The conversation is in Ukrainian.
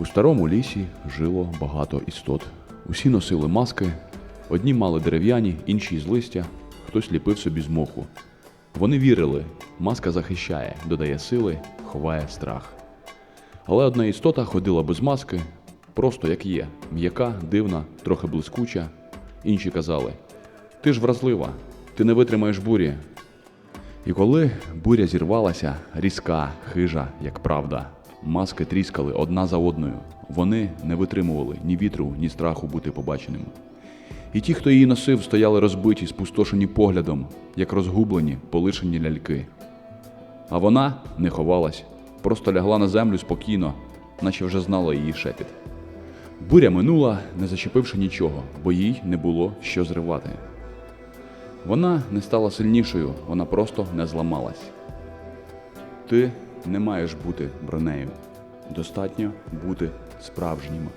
У старому лісі жило багато істот. Усі носили маски, одні мали дерев'яні, інші з листя, хтось ліпив собі з моху. Вони вірили, маска захищає, додає сили, ховає страх. Але одна істота ходила без маски, просто як є, м'яка, дивна, трохи блискуча. Інші казали: Ти ж вразлива, ти не витримаєш бурі. І коли буря зірвалася, різка, хижа, як правда, маски тріскали одна за одною. Вони не витримували ні вітру, ні страху бути побаченими. І ті, хто її носив, стояли розбиті, спустошені поглядом, як розгублені, полишені ляльки. А вона не ховалась, просто лягла на землю спокійно, наче вже знала її шепіт. Буря минула, не зачепивши нічого, бо їй не було що зривати. Вона не стала сильнішою, вона просто не зламалась. Ти не маєш бути бронею. Достатньо бути справжніми.